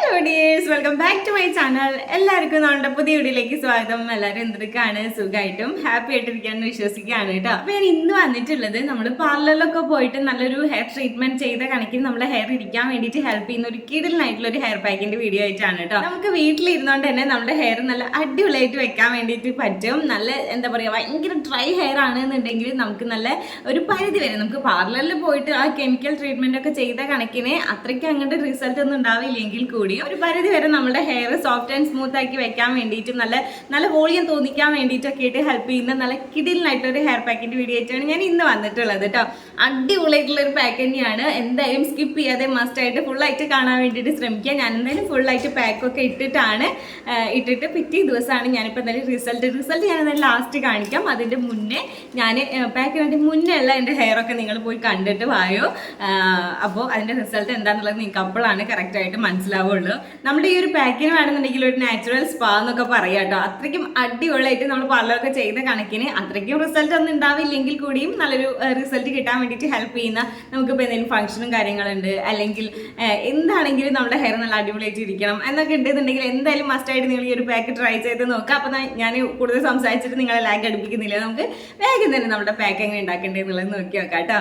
Hello dears welcome back to my channel എല്ലാവർക്കും നമ്മുടെ പുതിയ വീഡിയോയിലേക്ക് സ്വാഗതം. എല്ലാവരും എന്തൊക്കെയാണ് സുഖമായിട്ടും ഹാപ്പി ആയിട്ടിരിക്കാന്ന് വിശ്വസിക്കുകയാണ് കേട്ടോ. അപ്പൊ ഞാൻ ഇന്ന് വന്നിട്ടുള്ളത് നമ്മൾ പാർലറിലൊക്കെ പോയിട്ട് നല്ലൊരു ഹെയർ ട്രീറ്റ്മെന്റ് ചെയ്ത കണക്കിന് നമ്മുടെ ഹെയർ ഇരിക്കാൻ വേണ്ടിയിട്ട് ഹെൽപ്പ് ചെയ്യുന്ന ഒരു കിടലിനായിട്ടുള്ള ഒരു ഹെയർ പാക്കിന്റെ വീഡിയോ ആയിട്ടാണ് കേട്ടോ. നമുക്ക് വീട്ടിലിരുന്നോണ്ട് തന്നെ നമ്മുടെ ഹെയർ നല്ല അടിപൊളിയായിട്ട് വെക്കാൻ വേണ്ടിയിട്ട് പറ്റും. നല്ല എന്താ പറയാ ഭയങ്കര ഡ്രൈ ഹെയർ ആണ് എന്നുണ്ടെങ്കിൽ നമുക്ക് നല്ല ഒരു പരിധി വരെ നമുക്ക് പാർലറിൽ പോയിട്ട് ആ കെമിക്കൽ ട്രീറ്റ്മെന്റ് ഒക്കെ ചെയ്ത കണക്കിന് അത്രയ്ക്ക് അങ്ങോട്ട് റിസൾട്ട് ഒന്നും ഉണ്ടാവില്ലെങ്കിൽ കൂടി ഒരു പരിധി വരെ നമ്മുടെ ഹെയർ സോഫ്റ്റ് ആൻഡ് സ്മൂത്ത് ആക്കി വെക്കാൻ വേണ്ടിയിട്ടും നല്ല നല്ല വോളിയം തോന്നിക്കാൻ വേണ്ടിയിട്ടൊക്കെ ആയിട്ട് ഹെൽപ്പ് ചെയ്യുന്ന നല്ല കിടിലിനായിട്ടൊരു ഹെയർ പാക്കിന്റെ വീഡിയോ ആയിട്ടാണ് ഞാൻ ഇന്ന് വന്നിട്ടുള്ളത് കേട്ടോ അടിപൊളിയായിട്ടുള്ള ഒരു പാക്ക് തന്നെയാണ്. എന്തായാലും സ്കിപ്പ് ചെയ്യാതെ മസ്റ്റ് ആയിട്ട് ഫുൾ ആയിട്ട് കാണാൻ വേണ്ടിയിട്ട് ശ്രമിക്കുക. ഞാൻ എന്തായാലും ഫുൾ ആയിട്ട് പാക്ക് ഒക്കെ ഇട്ടിട്ടാണ് ഇട്ടിട്ട് പിറ്റേ ദിവസമാണ് ഞാനിപ്പോൾ എന്തായാലും റിസൾട്ട് റിസൾട്ട് ഞാൻ എന്തായാലും ലാസ്റ്റ് കാണിക്കാം. അതിന്റെ മുന്നേ ഞാൻ പാക്കിന് വേണ്ടി മുന്നേ ഉള്ള എന്റെ ഹെയർ ഒക്കെ നിങ്ങൾ പോയി കണ്ടിട്ട് വായോ. അപ്പോൾ അതിന്റെ റിസൾട്ട് എന്താണെന്നുള്ളത് നിങ്ങൾക്ക് അപ്പോഴാണ് കറക്റ്റായിട്ട് മനസ്സിലാവുള്ളൂ. നമ്മുടെ ഈ ഒരു പാക്കിന് വേണമെന്നുണ്ടെങ്കിൽ ഒരു നാച്ചുറൽ സ്പാ എന്നൊക്കെ പറയാം കേട്ടോ. അത്രയ്ക്കും അടിപൊളിയായിട്ട് നമ്മൾ പാർലറൊക്കെ ചെയ്ത കണക്കിന് അത്രയ്ക്കും റിസൾട്ട് ഒന്നും ഉണ്ടാവില്ലെങ്കിൽ കൂടിയും നല്ലൊരു റിസൾട്ട് കിട്ടാൻ വേണ്ടിയിട്ട് ഹെൽപ്പ് ചെയ്യുന്ന നമുക്കിപ്പോൾ എന്തെങ്കിലും ഫംഗ്ഷനും കാര്യങ്ങളുണ്ട്. അല്ലെങ്കിൽ എന്താണെങ്കിലും നമ്മുടെ ഹെയർ നല്ല അടിപൊളിയായിട്ട് ഇരിക്കണം എന്നൊക്കെ ഉണ്ടെന്നുണ്ടെങ്കിൽ എന്തായാലും മസ്റ്റായിട്ട് നിങ്ങൾ ഈ ഒരു പാക്ക് ട്രൈ ചെയ്ത് നോക്കുക. അപ്പോൾ ഞാൻ കൂടുതൽ സംസാരിച്ചിട്ട് നിങ്ങളെ ലാഗ് അടുപ്പിക്കുന്നില്ല. നമുക്ക് വേഗം തന്നെ നമ്മുടെ പാക്ക് എങ്ങനെ ഉണ്ടാക്കേണ്ടത് എന്നുള്ളത് നോക്കി നോക്കാം കേട്ടോ.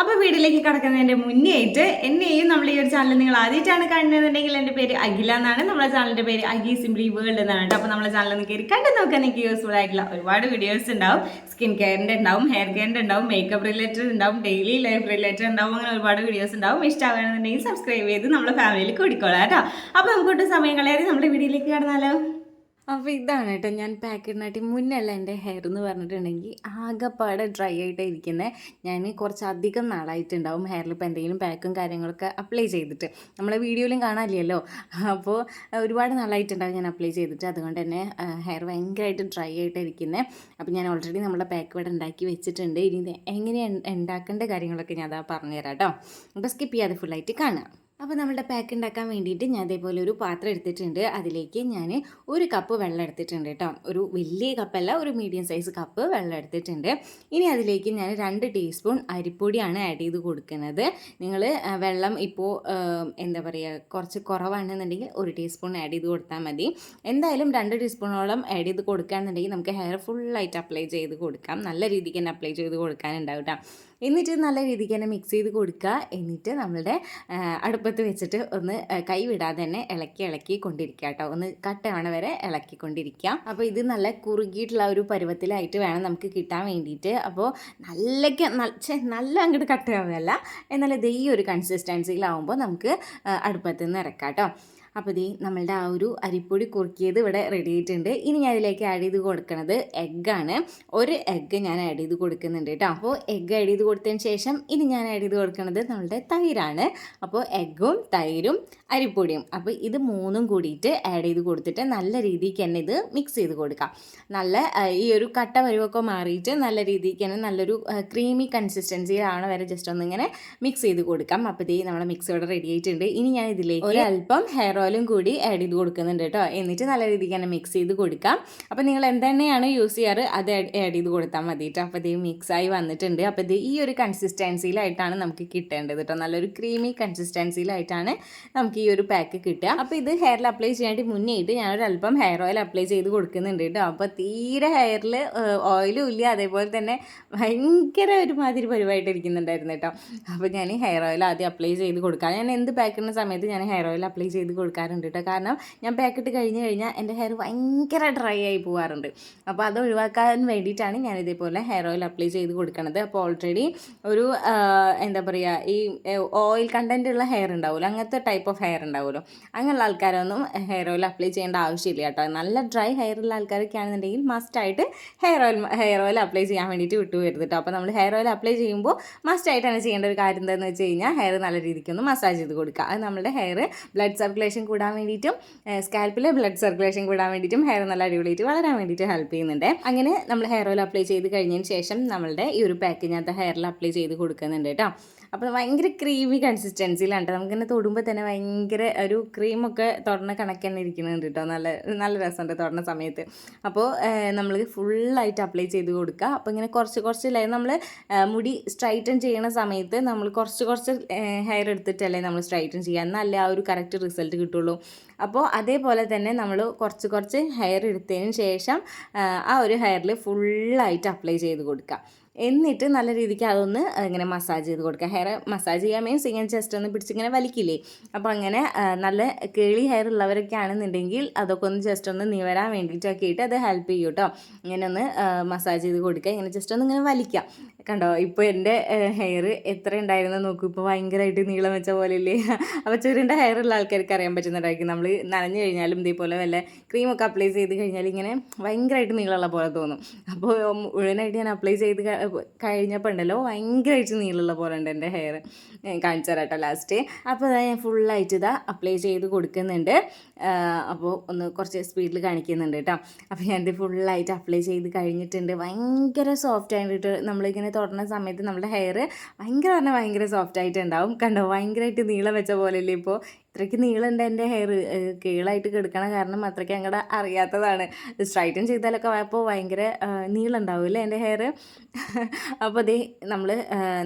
അപ്പോൾ വീട്ടിലേക്ക് കടക്കുന്നതിന്റെ മുന്നേ ആയിട്ട് എന്നെയും നമ്മൾ ഈ ഒരു ചാനൽ നിങ്ങൾ ആദ്യമായിട്ടാണ് കാണുന്നതെന്നുണ്ടെങ്കിൽ എന്റെ പേര് അഖില എന്നാണ്. നമ്മുടെ ചാനലിന്റെ പേര് അഖി സിംപ്ലി വേൾഡ് എന്നാണ് കേട്ടോ. അപ്പോൾ നമ്മുടെ ചാനൽ ഒന്ന് കയറി കണ്ടു നോക്കാൻ എനിക്ക് യൂസ്ഫുൾ ആയിട്ടുള്ള ഒരുപാട് വീഡിയോസ് ഉണ്ടാവും. സ്കിൻ കെയറിന്റെ ഉണ്ടാവും ഹെയർ കെയറിന്റെ ഉണ്ടാവും മേക്കപ്പ് റിലേറ്റഡ് ഉണ്ടാവും ഡെയിലി ലൈഫ് റിലേറ്റഡ് ഉണ്ടാവും അങ്ങനെ ഒരുപാട് വീഡിയോസ് ഉണ്ടാവും. ഇഷ്ടമാകുന്നുണ്ടെങ്കിൽ സബ്സ്ക്രൈബ് ചെയ്ത് നമ്മുടെ ഫാമിലിയിൽ കൂടിക്കോളാം കേട്ടോ. അപ്പോൾ നമുക്കൊട്ട് സമയം കളയാതെ നമ്മുടെ വീഡിയോയിലേക്ക് കടന്നാലോ? അപ്പോൾ ഇതാണ് കേട്ടോ ഞാൻ പാക്കറ്റിനായിട്ട് മുന്നല്ല എന്റെ ഹെയർ എന്ന് പറഞ്ഞിട്ടുണ്ടെങ്കിൽ ആകെപ്പാടെ ഡ്രൈ ആയിട്ട് ഇരിക്കുന്നത് ഞാൻ കുറച്ച് അധികം നാളായിട്ടുണ്ടാവും ഹെയറിൽ ഇപ്പോൾ എന്തെങ്കിലും പാക്കും കാര്യങ്ങളൊക്കെ അപ്ലൈ ചെയ്തിട്ട്. നമ്മളെ വീഡിയോയിലും കാണാനില്ലല്ലോ. അപ്പോൾ ഒരുപാട് നാളായിട്ടുണ്ടാവും ഞാൻ അപ്ലൈ ചെയ്തിട്ട്. അതുകൊണ്ട് തന്നെ ഹെയർ ഭയങ്കരമായിട്ട് ഡ്രൈ ആയിട്ട് ഇരിക്കുന്നത് അപ്പോൾ ഞാൻ ഓൾറെഡി നമ്മുടെ പാക്ക് ഇവിടെ ഉണ്ടാക്കി വെച്ചിട്ടുണ്ട്. ഇനി എങ്ങനെയാണ് ഉണ്ടാക്കേണ്ട കാര്യങ്ങളൊക്കെ ഞാൻ അതാ പറഞ്ഞുതരാം കേട്ടോ. അപ്പോൾ സ്കിപ്പ് ചെയ്യാതെ ഫുള്ളായിട്ട് കാണാം. അപ്പോൾ നമ്മളുടെ പാക്ക് ഉണ്ടാക്കാൻ വേണ്ടിയിട്ട് ഞാൻ അതേപോലെ ഒരു പാത്രം എടുത്തിട്ടുണ്ട്. അതിലേക്ക് ഞാൻ ഒരു കപ്പ് വെള്ളം എടുത്തിട്ടുണ്ട് കേട്ടോ ഒരു വലിയ കപ്പല്ല ഒരു മീഡിയം സൈസ് കപ്പ് വെള്ളം എടുത്തിട്ടുണ്ട്. ഇനി അതിലേക്ക് ഞാൻ രണ്ട് ടീസ്പൂൺ അരിപ്പൊടിയാണ് ആഡ് ചെയ്ത് കൊടുക്കുന്നത്. നിങ്ങൾ വെള്ളം ഇപ്പോൾ എന്താ പറയുക കുറച്ച് കുറവാണെന്നുണ്ടെങ്കിൽ ഒരു ടീസ്പൂൺ ആഡ് ചെയ്ത് കൊടുത്താൽ മതി. എന്തായാലും രണ്ട് ടീസ്പൂണോളം ആഡ് ചെയ്ത് കൊടുക്കുകയാണെന്നുണ്ടെങ്കിൽ നമുക്ക് ഹെയർ ഫുള്ളായിട്ട് അപ്ലൈ ചെയ്ത് കൊടുക്കാം. നല്ല രീതിക്ക് തന്നെ അപ്ലൈ ചെയ്ത് കൊടുക്കാനുണ്ടാവും കേട്ടോ എന്നിട്ട് നല്ല രീതിക്ക് തന്നെ മിക്സ് ചെയ്ത് കൊടുക്കുക. എന്നിട്ട് നമ്മളുടെ അടുപ്പത്ത് വെച്ചിട്ട് ഒന്ന് കൈവിടാതെ തന്നെ ഇളക്കി ഇളക്കി കൊണ്ടിരിക്കുക കേട്ടോ. ഒന്ന് കട്ടവണ വരെ ഇളക്കിക്കൊണ്ടിരിക്കുക അപ്പോൾ ഇത് നല്ല കുറുകിയിട്ടുള്ള ഒരു പരുവത്തിലായിട്ട് വേണം നമുക്ക് കിട്ടാൻ വേണ്ടിയിട്ട്. അപ്പോൾ നല്ല നല്ല അങ്ങോട്ട് കട്ടയാവുകയല്ല എന്നാൽ ഇത് ഈ ഒരു കൺസിസ്റ്റൻസിയിലാവുമ്പോൾ നമുക്ക് അടുപ്പത്ത് നിന്ന് ഇറക്കാം കേട്ടോ. അപ്പോൾ ഇതേ നമ്മളുടെ ആ ഒരു അരിപ്പൊടി കുറുക്കിയത് ഇവിടെ റെഡി ആയിട്ടുണ്ട്. ഇനി ഞാൻ ഇതിലേക്ക് ആഡ് ചെയ്ത് കൊടുക്കുന്നത് എഗ്ഗാണ് ഒരു എഗ്ഗ് ഞാൻ ആഡ് ചെയ്ത് കൊടുക്കുന്നുണ്ട് കേട്ടോ. അപ്പോൾ എഗ്ഗ് ആഡ് ചെയ്ത് കൊടുത്തതിന് ശേഷം ഇനി ഞാൻ ആഡ് ചെയ്ത് കൊടുക്കുന്നത് നമ്മളുടെ തൈരാണ്. അപ്പോൾ എഗ്ഗും തൈരും അരിപ്പൊടിയും. അപ്പോൾ ഇത് മൂന്നും കൂടിയിട്ട് ആഡ് ചെയ്ത് കൊടുത്തിട്ട് നല്ല രീതിക്ക് തന്നെ ഇത് മിക്സ് ചെയ്ത് കൊടുക്കാം. നല്ല ഈ ഒരു കട്ട പരുവൊക്കെ മാറിയിട്ട് നല്ല രീതിക്ക് തന്നെ നല്ലൊരു ക്രീമി കൺസിസ്റ്റൻസിയിലാണ് വരെ ജസ്റ്റ് ഒന്നിങ്ങനെ മിക്സ് ചെയ്ത് കൊടുക്കാം. അപ്പോൾ ഇതേ നമ്മുടെ മിക്സ് ഇവിടെ റെഡി ആയിട്ടുണ്ട്. ഇനി ഞാൻ ഇതിലേക്ക് ഒരല്പം ഹെയർ ഓയിലും കൂടി ആഡ് ചെയ്ത് കൊടുക്കുന്നുണ്ട് കേട്ടോ. എന്നിട്ട് നല്ല രീതിക്ക് തന്നെ മിക്സ് ചെയ്ത് കൊടുക്കാം. അപ്പോൾ നിങ്ങൾ എന്തെണ്ണയാണ് യൂസ് ചെയ്യാറ് അത് ആഡ് ചെയ്ത് കൊടുത്താൽ മതി കേട്ടോ. അപ്പോൾ ഇത് മിക്സായി വന്നിട്ടുണ്ട്. അപ്പോൾ ഇത് ഈ ഒരു കൺസിസ്റ്റൻസിയിലായിട്ടാണ് നമുക്ക് കിട്ടേണ്ടത് കേട്ടോ. നല്ലൊരു ക്രീമി കൺസിസ്റ്റൻസിയിലായിട്ടാണ് നമുക്ക് ഈ ഒരു പാക്ക് കിട്ടുക. അപ്പോൾ ഇത് ഹെയറിൽ അപ്ലൈ ചെയ്യാനായിട്ട് മുന്നേ ആയിട്ട് ഞാനൊരു അല്പം ഹെയർ ഓയിൽ അപ്ലൈ ചെയ്ത് കൊടുക്കുന്നുണ്ട് കേട്ടോ. അപ്പോൾ തീരെ ഹെയറിൽ ഓയിലും ഇല്ല. അതേപോലെ തന്നെ ഭയങ്കര ഒരുമാതിരി പരിവായിട്ട് ഇരിക്കുന്നുണ്ടായിരുന്നു കേട്ടോ. അപ്പോൾ ഞാൻ ഹെയർ ഓയിൽ ആദ്യം അപ്ലൈ ചെയ്ത് കൊടുക്കാം. ഞാൻ എന്ത് പാക്കുന്ന സമയത്ത് ഞാൻ ഹെയർ ഓയിൽ അപ്ലൈ ചെയ്ത് കൊടുക്കാറുണ്ട് കേട്ടോ കാരണം ഞാൻ പാക്കറ്റ് കഴിഞ്ഞ് കഴിഞ്ഞാൽ എന്റെ ഹെയർ ഭയങ്കര ഡ്രൈ ആയി പോകാറുണ്ട് അപ്പോൾ അത് ഒഴിവാക്കാൻ വേണ്ടിയിട്ടാണ് ഞാൻ ഇതേപോലെ ഹെയർ ഓയിൽ അപ്ലൈ ചെയ്ത് കൊടുക്കുന്നത് അപ്പോൾ ഓൾറെഡി ഒരു എന്താ പറയുക ഈ ഓയിൽ കണ്ടന്റ് ഉള്ള ഹെയർ ഉണ്ടാവുമല്ലോ അങ്ങനത്തെ ടൈപ്പ് ഓഫ് ഹെയർ ഉണ്ടാവുമല്ലോ. അങ്ങനെയുള്ള ആൾക്കാരൊന്നും ഹെയർ ഓയിൽ അപ്ലൈ ചെയ്യേണ്ട ആവശ്യമില്ല കേട്ടോ നല്ല ഡ്രൈ ഹെയർ ഉള്ള ആൾക്കാരൊക്കെ ആണെന്നുണ്ടെങ്കിൽ മസ്റ്റായിട്ട് hair oil hair oil apply ചെയ്യാൻ വേണ്ടിയിട്ട് വിട്ടു വരുത് കേട്ടോ അപ്പോൾ നമ്മൾ ഹെയർ ഓയിൽ അപ്ലൈ ചെയ്യുമ്പോൾ മസ്റ്റായിട്ടാണ് ചെയ്യേണ്ട ഒരു കാര്യം എന്താണെന്ന് വെച്ച് കഴിഞ്ഞാൽ ഹെയർ നല്ല രീതിക്ക് ഒന്ന് മസാജ് ചെയ്ത് കൊടുക്കുക. അത് നമ്മുടെ ഹെയർ ബ്ലഡ് സർക്കുലേഷൻ കൂടാൻ വേണ്ടിയിട്ടും സ്കാൽപ്പിലെ ബ്ലഡ് സർക്കുലേഷൻ കൂടാൻ വേണ്ടിയിട്ടും ഹെയർ നല്ല അടിപൊളിയായിട്ട് വളരാൻ വേണ്ടിയിട്ട് ഹെൽപ്പ് ചെയ്യുന്നുണ്ട്. അങ്ങനെ നമ്മൾ ഹെയർ ഓയിൽ അപ്ലൈ ചെയ്ത് കഴിഞ്ഞതിന് ശേഷം നമ്മളുടെ ഈ ഒരു പാക്ക് ഹെയറിൽ അപ്ലൈ ചെയ്ത് കൊടുക്കുന്നുണ്ട് കേട്ടോ. അപ്പോൾ ഭയങ്കര ക്രീമി കൺസിസ്റ്റൻസിയിലാണ് കേട്ടോ നമുക്കിങ്ങനെ തൊടുമ്പോൾ തന്നെ ഭയങ്കര ഒരു ക്രീമൊക്കെ തൊടണ കണക്ക് തന്നെ കേട്ടോ നല്ല നല്ല രസമുണ്ട് തൊടണ സമയത്ത്. അപ്പോൾ നമ്മൾ ഫുള്ളായിട്ട് അപ്ലൈ ചെയ്ത് കൊടുക്കുക അപ്പോൾ ഇങ്ങനെ കുറച്ച് കുറച്ച് ലൈൻ നമ്മൾ മുടി സ്ട്രൈറ്റൻ ചെയ്യണ സമയത്ത് നമ്മൾ കുറച്ച് കുറച്ച് ഹെയർ എടുത്തിട്ടല്ലേ നമ്മൾ സ്ട്രൈറ്റൻ ചെയ്യുക. എന്നാലേ ആ ഒരു കറക്റ്റ് റിസൾട്ട് കിട്ടുള്ളൂ. അപ്പോൾ അതേപോലെ തന്നെ നമ്മൾ കുറച്ച് കുറച്ച് ഹെയർ എടുത്തതിന് ശേഷം ആ ഒരു ഹെയറിൽ ഫുള്ളായിട്ട് അപ്ലൈ ചെയ്ത് കൊടുക്കുക എന്നിട്ട് നല്ല രീതിക്ക് അതൊന്ന് ഇങ്ങനെ മസാജ് ചെയ്ത് കൊടുക്കുക ഹെയർ മസാജ് ചെയ്യാൻ മീൻസ് ഇങ്ങനെ ജസ്റ്റ് ഒന്ന് പിടിച്ചിങ്ങനെ വലിക്കില്ലേ? അപ്പോൾ അങ്ങനെ നല്ല കേളി ഹെയർ ഉള്ളവരൊക്കെ ആണെന്നുണ്ടെങ്കിൽ അതൊക്കെ ഒന്ന് ജസ്റ്റ് ഒന്ന് നിവരാൻ വേണ്ടിയിട്ടൊക്കെ ആയിട്ട് അത് ഹെൽപ്പ് ചെയ്യും കേട്ടോ ഇങ്ങനെ ഒന്ന് മസാജ് ചെയ്ത് കൊടുക്കുക. ഇങ്ങനെ ജസ്റ്റ് ഒന്ന് ഇങ്ങനെ വലിക്കുക. കണ്ടോ? ഇപ്പോൾ എന്റെ ഹെയർ എത്ര ഉണ്ടായിരുന്നു നോക്കൂ. ഇപ്പോൾ ഭയങ്കരമായിട്ട് നീളം വെച്ച പോലെ ഇല്ലേ അപ്പോൾ ചുരുണ്ട ഹെയർ ഉള്ള ആൾക്കാർക്ക് അറിയാൻ പറ്റുന്നുണ്ടായിരിക്കും. നമ്മൾ നനഞ്ഞു കഴിഞ്ഞാലും ഇതേപോലെ വല്ല ക്രീമൊക്കെ അപ്ലൈ ചെയ്ത് കഴിഞ്ഞാൽ ഇങ്ങനെ ഭയങ്കരമായിട്ട് നീളമുള്ള പോലെ തോന്നും. അപ്പോൾ മുഴുവനായിട്ട് ഞാൻ അപ്ലൈ ചെയ്ത് കഴിഞ്ഞപ്പോൾ ഉണ്ടല്ലോ ഭയങ്കരമായിട്ട് നീളുള്ള പോലെ ഉണ്ട് എന്റെ ഹെയർ കാണിച്ചു തരാം ലാസ്റ്റ് അപ്പോൾ അതാ ഞാൻ ഫുള്ളായിട്ട് ഇതാ അപ്ലൈ ചെയ്ത് കൊടുക്കുന്നുണ്ട്. അപ്പോൾ ഒന്ന് കുറച്ച് സ്പീഡിൽ കാണിക്കുന്നുണ്ട് കേട്ടോ. അപ്പോൾ ഞാൻ ഞാനിത് ഫുള്ളായിട്ട് അപ്ലൈ ചെയ്ത് കഴിഞ്ഞിട്ടുണ്ട്. ഭയങ്കര സോഫ്റ്റ് ആയിട്ട് നമ്മളിങ്ങനെ തൊടുന്ന സമയത്ത് നമ്മുടെ ഹെയർ ഭയങ്കര പറഞ്ഞാൽ ഭയങ്കര സോഫ്റ്റ് ആയിട്ട് ഉണ്ടാവും കണ്ടോ? ഭയങ്കരമായിട്ട് നീളം വെച്ച പോലെയല്ലേ ഇപ്പോൾ ഇത്രയ്ക്ക് നീളമുണ്ട് എന്റെ ഹെയർ കീളായിട്ട് കിടക്കണ കാരണം അത്രയ്ക്ക് അങ്ങോട്ട് അറിയാത്തതാണ്. സ്ട്രൈറ്റൻ ചെയ്താലൊക്കെ പോയപ്പോൾ ഭയങ്കര നീളുണ്ടാവും നീളം ഉണ്ടാവില്ലേ എന്റെ ഹെയർ അപ്പോൾ അതേ നമ്മൾ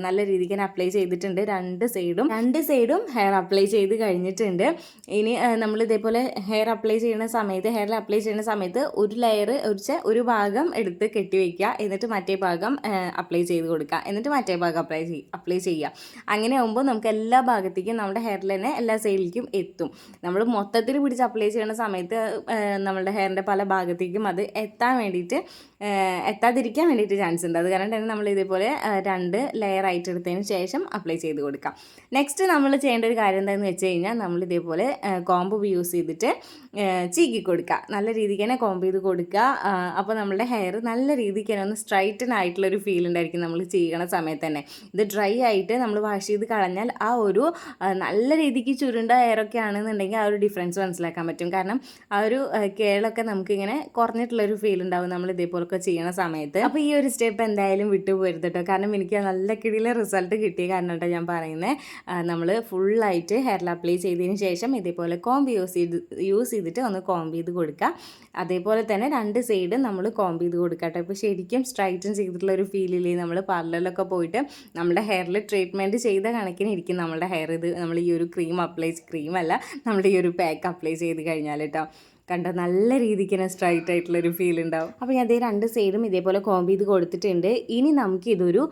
നല്ല രീതിക്ക് തന്നെ അപ്ലൈ ചെയ്തിട്ടുണ്ട്. രണ്ട് സൈഡും രണ്ട് സൈഡും ഹെയർ അപ്ലൈ ചെയ്ത് കഴിഞ്ഞിട്ടുണ്ട്. ഇനി നമ്മൾ ഇതേപോലെ ഹെയർ അപ്ലൈ ചെയ്യുന്ന സമയത്ത് ഹെയറിൽ അപ്ലൈ ചെയ്യുന്ന സമയത്ത് ഒരു ലെയർ ഒരിച്ച് ഒരു ഭാഗം എടുത്ത് കെട്ടി വയ്ക്കുക എന്നിട്ട് മറ്റേ ഭാഗം അപ്ലൈ ചെയ്ത് കൊടുക്കുക. എന്നിട്ട് മറ്റേ ഭാഗം അപ്ലൈ ചെയ്യുക അപ്ലൈ ചെയ്യുക. അങ്ങനെ ആകുമ്പോൾ നമുക്ക് എല്ലാ ഭാഗത്തേക്കും നമ്മുടെ ഹെയറിൽ തന്നെ എല്ലാ സൈഡിലേക്കും എത്തും. നമ്മൾ മൊത്തത്തിൽ പിടിച്ച് അപ്ലൈ ചെയ്യുന്ന സമയത്ത് നമ്മളുടെ ഹെയറിന്റെ പല ഭാഗത്തേക്കും അത് എത്താൻ വേണ്ടിയിട്ട് എത്താതിരിക്കാൻ വേണ്ടിയിട്ട് ചാൻസ് ഉണ്ട്. അത് കാരണം തന്നെ നമ്മൾ ഇതേപോലെ രണ്ട് ലെയർ ആയിട്ട് എടുത്തതിന് ശേഷം അപ്ലൈ ചെയ്ത് കൊടുക്കാം. നെക്സ്റ്റ് നമ്മൾ ചെയ്യേണ്ട ഒരു കാര്യം എന്താണെന്ന് വെച്ച് കഴിഞ്ഞാൽ നമ്മൾ ഇതേപോലെ കോംബ് യൂസ് ചെയ്തിട്ട് ചീക്കി ചീകി കൊടുക്കുക. നല്ല രീതിക്ക് തന്നെ കോംബ് ചെയ്ത് കൊടുക്കുക. അപ്പോൾ നമ്മുടെ ഹെയർ നല്ല രീതിക്ക് തന്നെ ഒന്ന് സ്ട്രൈറ്റൻ ആയിട്ടുള്ള ഒരു ഫീൽ ഉണ്ടായിരിക്കും നമ്മൾ ചെയ്യണ സമയത്ത് തന്നെ. ഇത് ഡ്രൈ ആയിട്ട് നമ്മൾ വാഷ് ചെയ്ത് കളഞ്ഞാൽ ആ ഒരു നല്ല രീതിക്ക് ചുരുണ്ട ഹെയറൊക്കെ ആണെന്നുണ്ടെങ്കിൽ ആ ഒരു ഡിഫറൻസ് മനസ്സിലാക്കാൻ പറ്റും. കാരണം ആ ഒരു കേളൊക്കെ നമുക്കിങ്ങനെ കുറഞ്ഞിട്ടുള്ളൊരു ഫീൽ ഉണ്ടാവും നമ്മൾ ഇതേപോലൊക്കെ ചെയ്യണ സമയത്ത് അപ്പോൾ ഈ ഒരു സ്റ്റെപ്പ് എന്തായാലും വിട്ടു പോരുത് കേട്ടോ കാരണം എനിക്ക് നല്ല കിടിലെ റിസൾട്ട് കിട്ടിയ കാരണം കേട്ടോ ഞാൻ പറയുന്നത് നമ്മൾ ഫുള്ളായിട്ട് ഹെയറിൽ അപ്ലൈ ചെയ്തതിന് ശേഷം ഇതേപോലെ കോംബ് യൂസ് ചെയ്ത് യൂസ് ചെയ്തിട്ട് ഒന്ന് കോംബ് ചെയ്ത് കൊടുക്കുക അതേപോലെ തന്നെ രണ്ട് സൈഡ് നമ്മൾ കോംബ് ചെയ്ത് കൊടുക്കുക ഇപ്പോൾ ശരിക്കും സ്ട്രൈറ്റൻ ചെയ്തിട്ടുള്ള ഒരു ഫീലില്ലേ നമ്മൾ പാർലറിലൊക്കെ പോയിട്ട് നമ്മുടെ ഹെയറിൽ ട്രീറ്റ്മെന്റ് ചെയ്ത കണക്കിന് ഇരിക്കും നമ്മുടെ ഹെയർ ഇത്. നമ്മൾ ഈ ഒരു ക്രീം അപ്ലൈ ക്രീം അല്ല നമ്മുടെ ഈ ഒരു പാക്ക് അപ്ലൈ ചെയ്ത് കഴിഞ്ഞാൽ കേട്ടോ കണ്ടോ നല്ല രീതിക്ക് തന്നെ സ്ട്രൈറ്റ് ആയിട്ടുള്ളൊരു ഫീൽ ഉണ്ടാവും. അപ്പോൾ ഞാൻ അതേ രണ്ട് സൈഡും ഇതേപോലെ കോമ്പ് ചെയ്ത് കൊടുത്തിട്ടുണ്ട്. ഇനി നമുക്ക് ഇതൊരു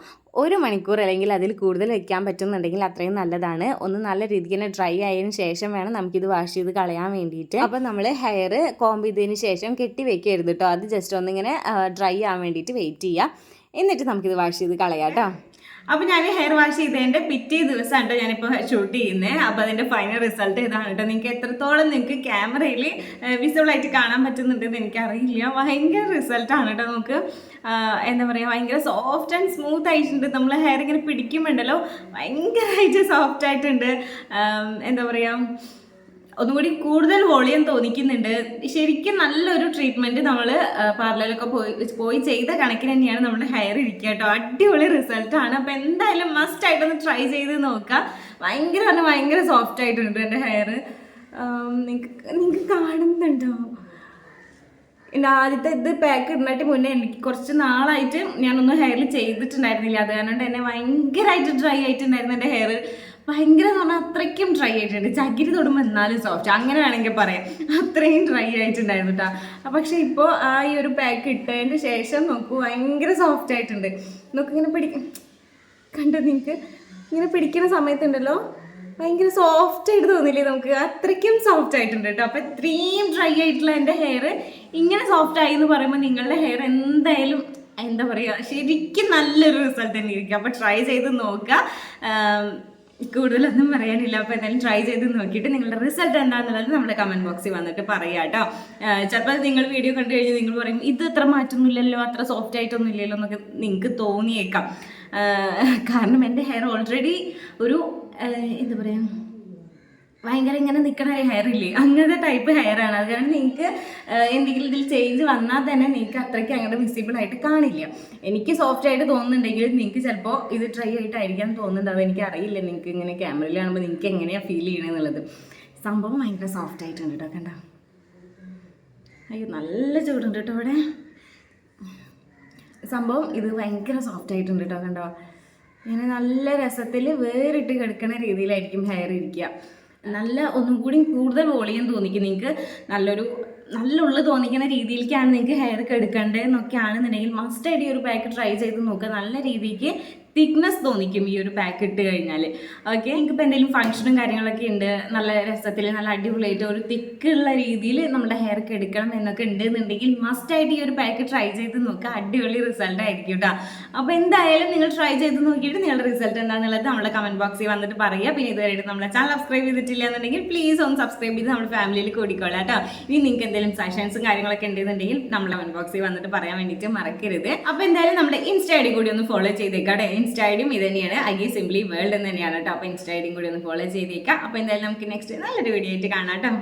ഒരു മണിക്കൂർ അല്ലെങ്കിൽ അതിൽ കൂടുതൽ വെക്കാൻ പറ്റുന്നുണ്ടെങ്കിൽ അത്രയും നല്ലതാണ്. ഒന്ന് നല്ല രീതിക്ക് തന്നെ ഡ്രൈ ആയതിന് ശേഷം വേണം നമുക്കിത് വാഷ് ചെയ്ത് കളയാൻ വേണ്ടിയിട്ട്. അപ്പോൾ നമ്മൾ ഹെയർ കോമ്പ് ചെയ്തതിന് ശേഷം കെട്ടി വെക്കരുത് കേട്ടോ അത് ജസ്റ്റ് ഒന്നിങ്ങനെ ഡ്രൈ ആവാൻ വേണ്ടിയിട്ട് വെയിറ്റ് ചെയ്യുക എന്നിട്ട് നമുക്കിത് വാഷ് ചെയ്ത് കളയാട്ടോ. കേട്ടോ അപ്പൊ ഞാൻ ഹെയർ വാഷ് ചെയ്തതിന്റെ പിറ്റേ ദിവസമാണ് കേട്ടോ ഞാനിപ്പോ ഷൂട്ട് ചെയ്യുന്നത് അപ്പോൾ അതിന്റെ ഫൈനൽ റിസൾട്ട് ഇതാണ് കേട്ടോ നിങ്ങൾക്ക് എത്രത്തോളം നിങ്ങൾക്ക് ക്യാമറയിൽ വിസിബിൾ ആയിട്ട് കാണാൻ പറ്റുന്നുണ്ടെന്ന് എനിക്കറിയില്ല. ഭയങ്കര റിസൾട്ട് ആണ് കേട്ടോ നമുക്ക്. എന്താ പറയുക ഭയങ്കര സോഫ്റ്റ് ആൻഡ് സ്മൂത്ത് ആയിട്ടുണ്ട്. നമ്മൾ ഹെയർ ഇങ്ങനെ പിടിക്കുമ്പോണ്ടല്ലോ ഭയങ്കരമായിട്ട് സോഫ്റ്റ് ആയിട്ടുണ്ട്. എന്താ പറയുക ഒന്നുകൂടി കൂടുതൽ വോളിയം തോന്നിക്കുന്നുണ്ട്. ശരിക്കും നല്ലൊരു ട്രീറ്റ്മെന്റ് നമ്മൾ പാർലറിലൊക്കെ പോയി പോയി ചെയ്ത കണക്കിന് തന്നെയാണ് നമ്മുടെ ഹെയർ ഇരിക്കുക കേട്ടോ. അടിപൊളി ആണ്. അപ്പോൾ എന്തായാലും മസ്റ്റ് ആയിട്ടൊന്ന് ട്രൈ ചെയ്ത് നോക്കുക ഭയങ്കര പറഞ്ഞാൽ ഭയങ്കര സോഫ്റ്റ് ആയിട്ടുണ്ട് എന്റെ ഹെയർ നിങ്ങൾക്ക് നിങ്ങൾക്ക് കാണുന്നുണ്ടോ? ആദ്യത്തെ ഇത് പാക്ക് ഇടുന്നതിന് മുന്നേ എനിക്ക് കുറച്ച് നാളായിട്ട് ഞാനൊന്നും ഹെയറിൽ ചെയ്തിട്ടുണ്ടായിരുന്നില്ല. അത് കാരണം തന്നെ ഭയങ്കരമായിട്ട് ഡ്രൈ ആയിട്ടുണ്ടായിരുന്നു എന്റെ ഹെയർ ഭയങ്കര എന്ന് പറഞ്ഞാൽ അത്രയ്ക്കും ഡ്രൈ ആയിട്ടുണ്ട്. ചകിരി തൊടുമ്പോൾ എന്നാലും സോഫ്റ്റ് അങ്ങനെ വേണമെങ്കിൽ പറയാം. അത്രയും ഡ്രൈ ആയിട്ടുണ്ടായിരുന്നു കേട്ടോ പക്ഷെ ഇപ്പോൾ ആ ഈ ഒരു പാക്ക് ഇട്ടതിന് ശേഷം നോക്കൂ ഭയങ്കര സോഫ്റ്റ് ആയിട്ടുണ്ട്. നോക്ക് ഇങ്ങനെ പിടി കണ്ടോ നിങ്ങൾക്ക് ഇങ്ങനെ പിടിക്കുന്ന സമയത്തുണ്ടല്ലോ? ഭയങ്കര സോഫ്റ്റ് ആയിട്ട് തോന്നില്ലേ നമുക്ക്? അത്രയ്ക്കും സോഫ്റ്റ് ആയിട്ടുണ്ട് കേട്ടോ അപ്പോൾ ഇത്രയും ഡ്രൈ ആയിട്ടുള്ള എന്റെ ഹെയർ ഇങ്ങനെ സോഫ്റ്റ് ആയി എന്ന് പറയുമ്പോൾ നിങ്ങളുടെ ഹെയർ എന്തായാലും എന്താ പറയുക ശരിക്കും നല്ലൊരു റിസൾട്ട് തന്നെ ഇരിക്കും അപ്പോൾ ട്രൈ ചെയ്ത് നോക്കുക. കൂടുതലൊന്നും പറയാനില്ല. അപ്പോൾ എന്തായാലും ട്രൈ ചെയ്ത് നോക്കിയിട്ട് നിങ്ങളുടെ റിസൾട്ട് എന്താണെന്നുള്ളത് നമ്മുടെ കമന്റ് ബോക്സിൽ വന്നിട്ട് പറയാം കേട്ടോ. ചിലപ്പോൾ നിങ്ങൾ വീഡിയോ കണ്ടു കഴിഞ്ഞ് നിങ്ങൾ പറയും ഇത് അത്ര മാറ്റമൊന്നുമില്ലല്ലോ അത്ര സോഫ്റ്റ് ആയിട്ടൊന്നും ഇല്ലല്ലോ എന്നൊക്കെ നിങ്ങൾക്ക് തോന്നിയേക്കാം. കാരണം എന്റെ ഹെയർ ഓൾറെഡി ഒരു എന്താ പറയുക ഭയങ്കര ഇങ്ങനെ നിൽക്കണ ഹെയർ ഇല്ലേ? അങ്ങനത്തെ ടൈപ്പ് ഹെയർ ആണ്. അത് കാരണം നിങ്ങൾക്ക് എന്തെങ്കിലും ഇതിൽ ചേഞ്ച് വന്നാൽ തന്നെ നിങ്ങൾക്ക് അത്രയ്ക്ക് അങ്ങനെ വിസിബിൾ ആയിട്ട് കാണില്ല. എനിക്ക് സോഫ്റ്റ് ആയിട്ട് തോന്നുന്നുണ്ടെങ്കിൽ നിങ്ങൾക്ക് ചിലപ്പോൾ ഇത് ട്രൈ ആയിട്ടായിരിക്കാൻ തോന്നുന്നുണ്ടാവും എനിക്ക് അറിയില്ല നിങ്ങൾക്ക് ഇങ്ങനെ ക്യാമറയിൽ കാണുമ്പോൾ നിങ്ങൾക്ക് എങ്ങനെയാണ് ഫീൽ ചെയ്യണമെന്നുള്ളത് സംഭവം ഭയങ്കര സോഫ്റ്റ് ആയിട്ടുണ്ട് കേട്ടോ കണ്ടോ? അയ്യോ നല്ല ചൂടുണ്ട് കേട്ടോ ഇവിടെ. സംഭവം ഇത് ഭയങ്കര സോഫ്റ്റ് ആയിട്ടുണ്ട് കേട്ടോ കണ്ടോ? ഇങ്ങനെ നല്ല രസത്തിൽ വേറിട്ട് കിടക്കുന്ന രീതിയിലായിരിക്കും ഹെയർ ഇരിക്കുക. നല്ല ഒന്നും കൂടി കൂടുതൽ വോളിയം തോന്നിക്കും നിങ്ങൾക്ക്. നല്ലൊരു നല്ല ഉള്ളു തോന്നിക്കുന്ന രീതിയിലേക്കാണ് നിങ്ങൾക്ക് ഹെയർ എടുക്കേണ്ടത് എന്നൊക്കെയാണെന്നുണ്ടെങ്കിൽ മസ്റ്റായിട്ട് ഈ ഒരു പാക്ക് ട്രൈ ചെയ്ത് നോക്കുക. നല്ല രീതിക്ക് തിക്നെസ് തോന്നിക്കും ഈ ഒരു പാക്ക് ഇട്ട് കഴിഞ്ഞാൽ ഓക്കെ നിങ്ങൾക്ക് ഇപ്പോൾ എന്തെങ്കിലും ഫംഗ്ഷനും കാര്യങ്ങളൊക്കെ ഉണ്ട് നല്ല രസത്തിൽ നല്ല അടിപൊളിയായിട്ട് ഒരു തിക്കുള്ള രീതിയിൽ നമ്മുടെ ഹെയർക്ക് എടുക്കണം എന്നൊക്കെ ഉണ്ട് എന്നുണ്ടെങ്കിൽ മസ്റ്റായിട്ട് ഈ ഒരു പാക്ക് ട്രൈ ചെയ്ത് നോക്കുക അടിപൊളി റിസൾട്ട് ആയിരിക്കും കേട്ടോ അപ്പോൾ എന്തായാലും നിങ്ങൾ ട്രൈ ചെയ്ത് നോക്കിയിട്ട് നിങ്ങളുടെ റിസൾട്ട് എന്താണെന്നുള്ളത് നമ്മുടെ കമന്റ് ബോക്സിൽ വന്നിട്ട് പറയുക പിന്നെ ഇതുവരെയായിട്ട് നമ്മുടെ ചാനൽ സബ്സ്ക്രൈബ് ചെയ്തിട്ടില്ല എന്നുണ്ടെങ്കിൽ പ്ലീസ് ഒന്ന് സബ്സ്ക്രൈബ് ചെയ്ത് നമ്മുടെ ഫാമിലിയിൽ കൂടിക്കോളാം കേട്ടോ ഇനി നിങ്ങൾക്ക് എന്തെങ്കിലും സജഷൻസും കാര്യങ്ങളൊക്കെ ഉണ്ടെന്നുണ്ടെങ്കിൽ നമ്മുടെ കമന്റ് ബോക്സിൽ വന്നിട്ട് പറയാൻ വേണ്ടിയിട്ട് മറക്കരുത്. അപ്പോൾ എന്തായാലും നമ്മുടെ ഇൻസ്റ്റ ഐ ഡി കൂടി ഒന്ന് ഫോളോ ചെയ്തേക്കാം ഇൻസ്റ്റ ഐഡിയും ഡിയും ഇത് തന്നെയാണ് ഐ ഗി സിംപ്ലി വേൾഡ് എന്ന് തന്നെയാണ് കേട്ടോ. അപ്പോൾ ഇൻസ്റ്റ ഐഡിയും കൂടി ഒന്ന് ഫോളോ ചെയ്തേക്കാം. അപ്പോൾ എന്തായാലും നമുക്ക് നെക്സ്റ്റ് നല്ലൊരു വീഡിയോ ആയിട്ട് കാണാം കേട്ടോ.